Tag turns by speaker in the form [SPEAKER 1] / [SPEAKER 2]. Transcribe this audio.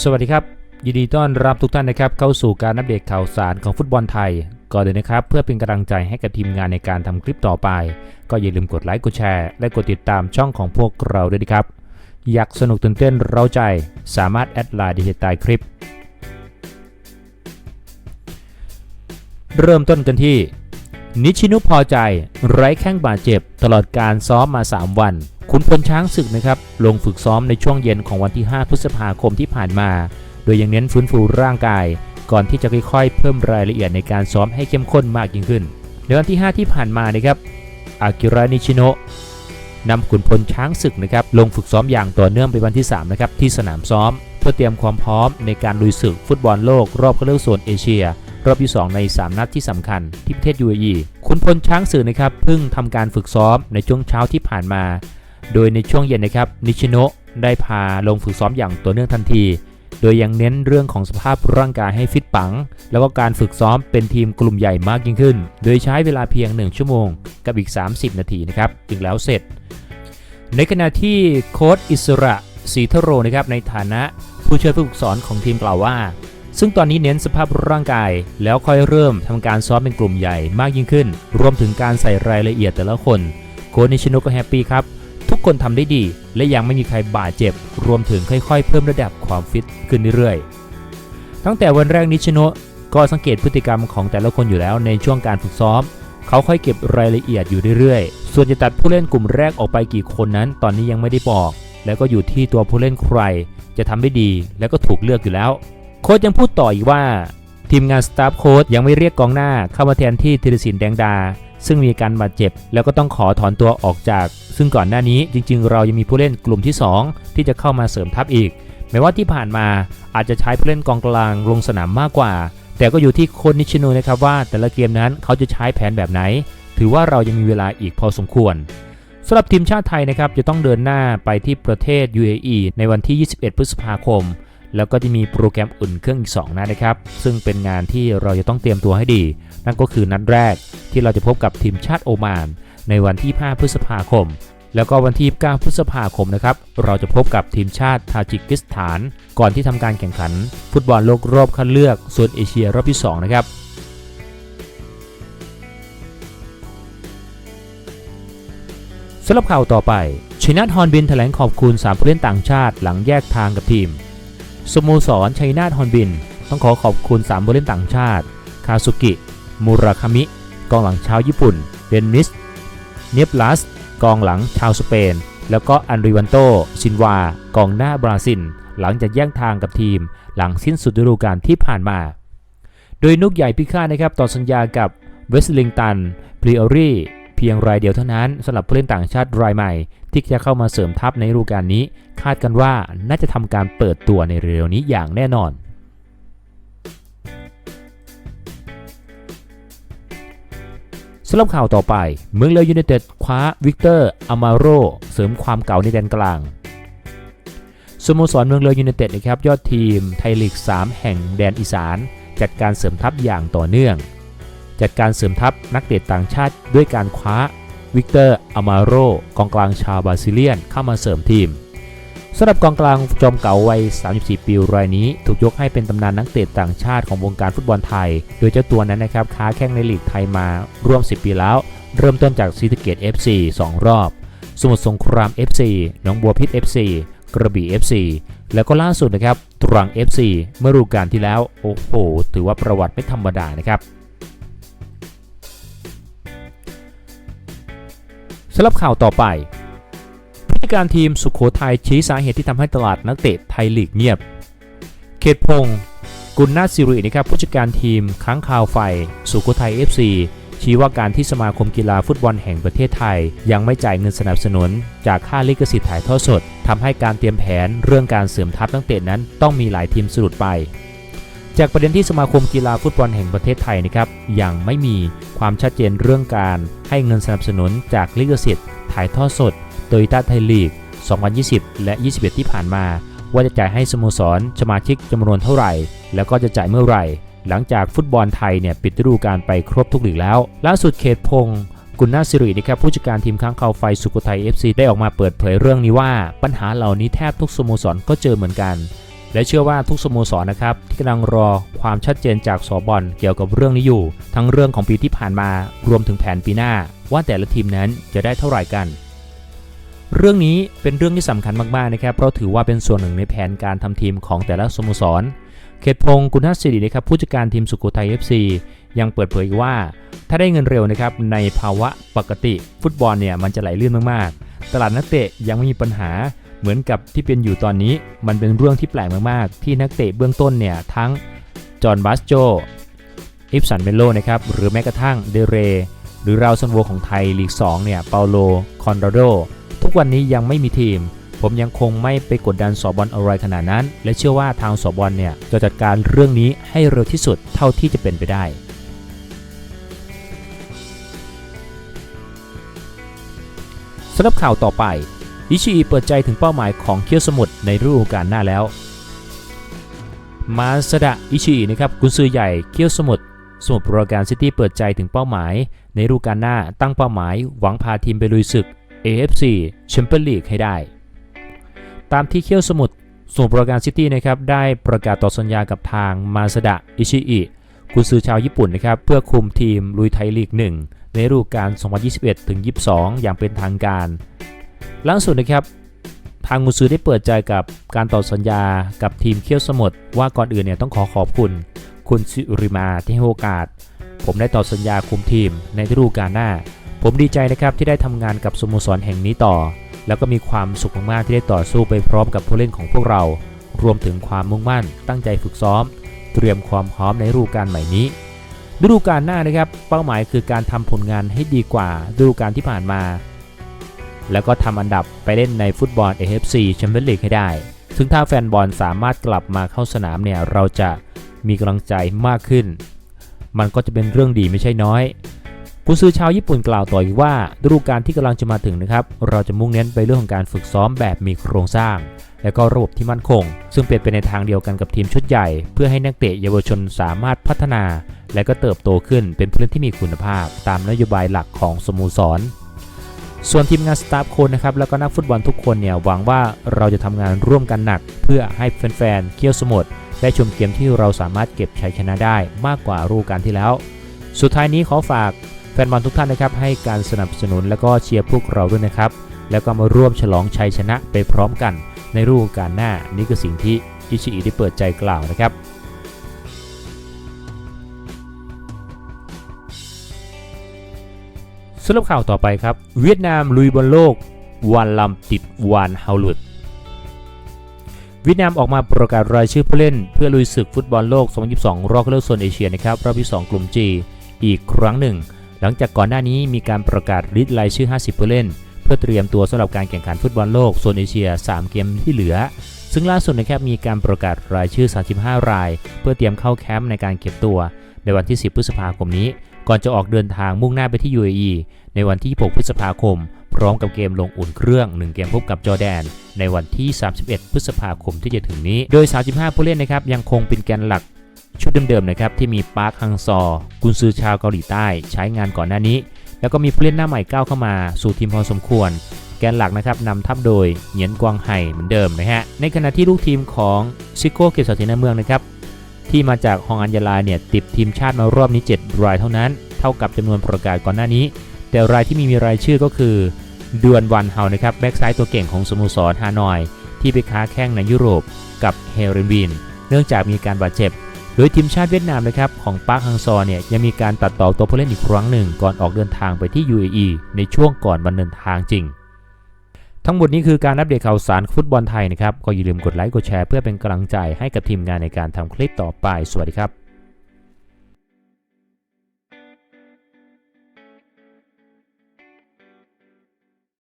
[SPEAKER 1] สวัสดีครับ ยินดีต้อนรับทุกท่านนะครับ เข้าสู่การอัปเดตข่าวสารของฟุตบอลไทย ก่อนเลยนะครับ เพื่อเป็นกำลังใจให้กับทีมงานในการทำคลิปต่อไป ก็อย่าลืมกดไลค์กดแชร์และกดติดตามช่องของพวกเราด้วยนะครับ อยากสนุกตื่นเต้นเร้าใจ สามารถแอดไลน์ดีใต้คลิป เริ่มต้นกันที่ นิชินุพอใจ ไร้แข้งบาดเจ็บ ตลอดการซ้อมมา 3 วัน ขุนพลช้างศึกนะครับลงฝึกซ้อมในช่วงเย็นของวันที่ 5 พฤษภาคมที่ผ่านมา โดยยังเน้นฟื้นฟูร่างกาย ก่อนที่จะค่อยๆ เพิ่มรายละเอียดในการซ้อมให้เข้มข้นมากยิ่งขึ้น ในวันที่ 5 ที่ผ่านมานะครับอากิระนิชิโนะนำขุนพลช้างศึกนะครับลงฝึกซ้อมอย่างต่อเนื่องไปวันที่3นะครับที่สนามซ้อม เพื่อเตรียมความพร้อมในการลุยศึกฟุตบอลโลกรอบคัดเลือกโซนเอเชีย รอบที่ 2 ใน 3 นัดที่สำคัญที่ประเทศ UAE ขุนพลช้างศึกนะครับเพิ่งทำการฝึกซ้อมในช่วงเช้าที่ผ่านมา โดยในช่วงเย็นนะครับนิชิโนะได้พาลงฝึกซ้อมอย่างต่อเนื่องทันที โดยยังเน้นเรื่องของสภาพร่างกายให้ฟิตปัง แล้วก็การฝึกซ้อมเป็นทีมกลุ่มใหญ่มากยิ่งขึ้น โดยใช้เวลาเพียง 1 ชั่วโมง กับอีก 30 นาทีนะครับจึงแล้วเสร็จ ในขณะที่โค้ชอิสระศรีทโรนะครับในฐานะผู้ช่วยผู้ฝึกสอนของทีมกล่าวว่า ซึ่งตอนนี้เน้นสภาพร่างกายแล้วค่อยเริ่มทำการซ้อมเป็นกลุ่มใหญ่มากยิ่งขึ้น รวมถึงการใส่รายละเอียดแต่ละคน โค้ชนิชิโนก็แฮปปี้ครับ ทุกคนทำได้ดี และยังไม่มีใครบาดเจ็บ รวมถึงค่อยๆ เพิ่มระดับความฟิตขึ้นเรื่อยๆ ตั้งแต่วันแรกนิชโนะก็สังเกตพฤติกรรมของแต่ละคนอยู่แล้วในช่วงการฝึกซ้อม เขาค่อยเก็บรายละเอียดอยู่เรื่อยๆ ส่วนจะตัดผู้เล่นกลุ่มแรกออกไปกี่คนนั้น ตอนนี้ยังไม่ได้บอก แล้วก็อยู่ที่ตัวผู้เล่นใคร จะทำได้ดี แล้วก็ถูกเลือกอยู่แล้ว โค้ชยังพูดต่ออีกว่า ทีมงานสตาฟโค้ชยังไม่เรียกกองหน้าเข้ามาแทนที่ธีรศิลป์แดงดา ซึ่งมีการบาดเจ็บ แล้วก็ต้องขอถอนตัวออกจาก ซึ่งก่อนหน้านี้จริง ๆ เรายังมีผู้เล่นกลุ่มที่ 2 ที่จะเข้ามาเสริมทัพอีกแม้ว่าที่ผ่านมาอาจจะใช้ผู้เล่นกองกลางลงสนามมากกว่า แต่ก็อยู่ที่โคนนิชิโนนะครับว่าแต่ละเกมนั้นเขาจะใช้แผนแบบไหน ถือว่าเรายังมีเวลาอีกพอสมควรสำหรับทีมชาติไทยนะครับจะต้องเดินหน้าไปที่ประเทศ UAE ในวันที่ 21 พฤษภาคม แล้วก็จะมีโปรแกรมอุ่นเครื่องอีก 2นัดนะครับ ซึ่งเป็นงานที่เราจะต้องเตรียมตัวให้ดี นั่นก็คือนัดแรกที่เราจะพบกับทีมชาติโอมาน ในวันที่ 5 พฤษภาคม แล้วก็วันที่ 9 พฤษภาคมนะครับ เราจะพบกับทีมชาติทาจิกิสถาน ก่อนที่ทำการแข่งขัน ฟุตบอลโลกรอบคัดเลือกโซนเอเชียรอบที่ 2 นะครับสำหรับข่าวต่อไปชินัทฮอนบินแถลงขอบคุณ 3 ผู้เล่นต่างชาติหลังแยกทางกับทีม สโมสรชัยนาทฮอนบิน ต้องขอขอบคุณ 3 ผู้เล่นต่างชาติ คาซุกิ มูราคามิ กองหลังชาวญี่ปุ่น เดนนิส เนปลัส กองหลังชาวสเปน แล้วก็อันริวันโต ซินวา กองหน้าบราซิล หลังจากแย่งทางกับทีม หลังสิ้นสุดฤดูกาลที่ผ่านมา โดยนุกใหญ่พิฆาตนะครับต่อสัญญากับเวสลิงตันพรีออรี่เพียงรายเดียวเท่านั้นสำหรับผู้เล่นต่างชาติรายใหม่ ที่จะเข้ามาเสริมทัพในฤดูกาลนี้ คาดกันว่าน่าจะทำการเปิดตัวในเร็วนี้อย่างแน่นอน สำหรับข่าวต่อไป เมืองเลยูไนเต็ดคว้าวิกเตอร์อามาโรเสริมความเก่าในแดนกลางสโมสรเมืองเลยยูไนเต็ดนะครับยอดทีมไทยลีก 3 แห่งแดนอีสาน จัดการเสริมทัพอย่างต่อเนื่อง จัดการเสริมทัพนักเตะต่างชาติด้วยการคว้าวิกเตอร์อามาโรกองกลางชาวบราซิเลียนเข้ามาเสริมทีม สำหรับกองกลางจอมเก่าวัย 34 ปีรายนี้ ถูกยกให้เป็นตำนานนักเตะต่างชาติของวงการฟุตบอลไทย โดยเจ้าตัวนั้นนะครับค้าแข้งในลีกไทยมาร่วม 10 ปีแล้ว เริ่มต้นจากซีสะเกต FC 2 รอบ สมุทรสงคราม FC หนองบัวพิษ FC กระบี่ FC แล้วก็ล่าสุดนะครับตรัง FC เมื่อฤดูกาลที่แล้ว โอ้โห ถือว่าประวัติไม่ธรรมดานะครับสำหรับข่าวต่อไป การทีมสุขโขทัยชี้สาเหตุที่ทำให้ตลาดนักเตะไทยลีกเงียบ เขตพงศ์กุลนาถสิรินะครับผู้จัดการทีมค้างคาวไฟ สุโขทัย FC ชี้ว่าการที่สมาคมกีฬาฟุตบอลแห่งประเทศไทย ยังไม่จ่ายเงินสนับสนุน จากค่าลิขสิทธิ์ถ่ายทอดสดทำให้การเตรียมแผนเรื่องการเสริมทัพนักเตะนั้นต้องมีหลายทีมสะดุดไป จากประเด็นที่สมาคมกีฬาฟุตบอลแห่งประเทศไทยนะครับยังไม่มีความชัดเจนเรื่องการให้เงินสนับสนุนจากลิขสิทธิ์ถ่ายทอดสด โตโยต้าไทยลีก 2020 และ 21 ที่ผ่านมา ว่าจะจ่ายให้สโมสรสมาชิกจำนวนเท่าไหร่ แล้วก็จะจ่ายเมื่อไหร่ หลังจากฟุตบอลไทยเนี่ยปิดฤดูกาลไปครบทุกหลีกแล้ว ล่าสุดเขตพงศ์กุลนาสิรินะครับผู้จัดการทีมค้างคาวไฟสุโขทัย FC ได้ออกมาเปิดเผยเรื่องนี้ว่า ปัญหาเหล่านี้แทบทุกสโมสรก็เจอเหมือนกัน และเชื่อว่าทุกสโมสรนะครับที่กำลังรอความชัดเจนจากสอบอลเกี่ยวกับเรื่องนี้อยู่ ทั้งเรื่องของปีที่ผ่านมารวมถึงแผนปีหน้า ว่าแต่ละทีมนั้นจะได้เท่าไหร่กัน เรื่องนี้เป็นเรื่องที่สำคัญมากๆนะครับ เพราะถือว่าเป็นส่วนหนึ่งในแผนการทำทีมของแต่ละสโมสร เขตพงศ์กุณัศสิรินะครับผู้จัดการทีมสุโขทัย FC ยังเปิดเผยว่า ถ้าได้เงินเร็วนะครับในภาวะปกติ ฟุตบอลเนี่ยมันจะไหลลื่นมากๆ ตลาดนักเตะยังไม่มีปัญหาเหมือนกับที่เป็นอยู่ตอนนี้ มันเป็นเรื่องที่แปลกมากๆ ที่นักเตะเบื้องต้นเนี่ยทั้งจอห์นบัสโจอิฟสันเมโลนะครับหรือแม้กระทั่งเดเร หรือราวซันโวของไทยลีก2เนี่ยเปาโลคอนราโด กวันนี้ยังไม่มีทีม ผมยังคงไม่ไปกดดันสอบอลอะไรขนาดนั้น และเชื่อว่าทางสอบอลเนี่ยจะจัดการเรื่องนี้ให้เร็วที่สุดเท่าที่จะเป็นไปได้สำหรับข่าวต่อไปอิชิอิเปิดใจถึงเป้าหมายของเคียวสมุทรในฤดูกาลหน้าแล้ว มาสดะอิชิอินะครับกุนซือใหญ่เคียวสมุทรสมุทรปราการซิตี้เปิดใจถึงเป้าหมาย ในฤดูกาลหน้าตั้งเป้าหมาย หวังพาทีมไปลุยศึก AFC แชมเปี้ยนลีกให้ได้ ตามที่เคียวสมุทรสมุทรปราการซิตี้นะครับได้ประกาศต่อสัญญากับทางมาสดะอิชิอิกุนซือชาวญี่ปุ่นนะครับเพื่อคุมทีมลุยไทยลีก 1 ในฤดูกาล 2021-22 อย่างเป็นทางการล่าสุดนะครับทางกุนซือได้เปิดใจกับการต่อสัญญากับทีมเคียวสมุทรว่าก่อนอื่นเนี่ยต้องขอขอบคุณ คุณสิริมาที่ให้โอกาส ผมได้ต่อสัญญาคุมทีมในฤดูกาลหน้า ผมดีใจนะครับที่ได้ทำงานกับสโมสรแห่งนี้ต่อ แล้วก็มีความสุขมากๆที่ได้ต่อสู้ไปพร้อมกับผู้เล่นของพวกเรา รวมถึงความมุ่งมั่น ตั้งใจฝึกซ้อม เตรียมความพร้อมในฤดูกาลใหม่นี้ฤดูกาลหน้านะครับ เป้าหมายคือการทำผลงานให้ดีกว่าฤดูกาลที่ผ่านมา แล้วก็ทำอันดับไปเล่นในฟุตบอล AFC แชมเปี้ยนลีกให้ได้ ซึ่งถ้าแฟนบอลสามารถกลับมาเข้าสนามเนี่ยเราจะมีกำลังใจมากขึ้น มันก็จะเป็นเรื่องดีไม่ใช่น้อยกุซือชาวญี่ปุ่นกล่าวต่ออีกว่าฤดูกาลที่กำลังจะมาถึงนะครับ เราจะมุ่งเน้นไปเรื่องของการฝึกซ้อมแบบมีโครงสร้าง และก็ระบบที่มั่นคง ซึ่งเป็นไปในทางเดียวกันกับทีมชุดใหญ่ เพื่อให้นักเตะเยาวชนสามารถพัฒนา และก็เติบโตขึ้นเป็นผู้เล่นที่มีคุณภาพ ตามนโยบายหลักของสโมสร ส่วนทีมงานสตาฟโค้ชนะครับแล้วก็นักฟุตบอลทุกคนเนี่ยหวังว่าเราจะทำงานร่วมกันหนัก เพื่อให้แฟนๆเคี่ยวสมุทร ได้ชมเกมที่เราสามารถเก็บชัยชนะได้มากกว่าฤดูกาลที่แล้ว สุดท้ายนี้ขอฝากแฟนบอลทุกท่านนะครับให้การสนับสนุนและก็เชียร์พวกเราด้วยนะครับ แล้วก็มาร่วมฉลองชัยชนะไปพร้อมกันในฤดูกาลหน้านี่คือสิ่งที่อิชิอิได้เปิดใจกล่าวนะครับสำหรับข่าวต่อไปครับ เวียดนามลุยบอลโลก วันลำติดวานเฮาลุด เวียดนามออกมาประกาศรายชื่อผู้เล่น เพื่อลุยศึกฟุตบอลโลก 2022 รอบคัดเลือกโซนเอเชียนะครับรอบที่ 2 กลุ่ม G อีกครั้งหนึ่ง หลังจากก่อนหน้านี้มีการประกาศลิสต์รายชื่อ 50 ผู้เล่น เพื่อเตรียมตัวสำหรับการแข่งขันฟุตบอลโลกโซนเอเชีย 3 เกมที่เหลือ ซึ่งล่าสุดนะครับมีการประกาศรายชื่อ 35 ราย เพื่อเตรียมเข้าแคมป์ในการเก็บตัว ในวันที่ 10 พฤษภาคมนี้ ก่อนจะออกเดินทางมุ่งหน้าไปที่ UAE ในวันที่ 6 พฤษภาคม พร้อมกับเกมลงอุ่นเครื่อง 1 เกมพบกับจอแดน ในวันที่ 31 พฤษภาคมที่จะถึงนี้ โดย 35 ผู้เล่นนะครับยังคงเป็นแกนหลักชุดเดิมๆนะครับที่มีปาร์คฮังซอกุนซือชาวเกาหลีใต้ใช้งานก่อนหน้านี้ แล้วก็มีผู้เล่นหน้าใหม่ก้าวเข้ามาสู่ทีมพอสมควร แกนหลักนะครับนำทัพโดยเหงียนกวางไห่เหมือนเดิมนะฮะในขณะที่ลูกทีมของซิโก้เกษรศินเมืองนะครับที่มาจากฮองอัญญาลาเนี่ยติดทีมชาติมารอบนี้ 7 รายเท่านั้น เท่ากับจำนวนประกาศก่อนหน้านี้ แต่รายที่มีมีรายชื่อก็คือ ดวนวันเฮานะครับแบ็กซ้ายตัวเก่งของสโมสรฮานอย ที่ไปค้าแข้งในยุโรปกับเฮเรนวินเนื่องจากมีการบาดเจ็บ โดยทีมชาติเวียดนามนะครับของปาร์คฮังซอเนี่ยยังมีการตัดต่อตัวผู้เล่นอีกครั้งหนึ่งก่อนออกเดินทางไปที่ UAE ในช่วงก่อนวันเดินทางจริง ทั้งหมดนี้คือการอัปเดตข่าวสารฟุตบอลไทยนะครับก็อย่าลืมกดไลค์กดแชร์เพื่อเป็นกำลังใจให้กับทีมงานในการทำคลิปต่อไปสวัสดีครับ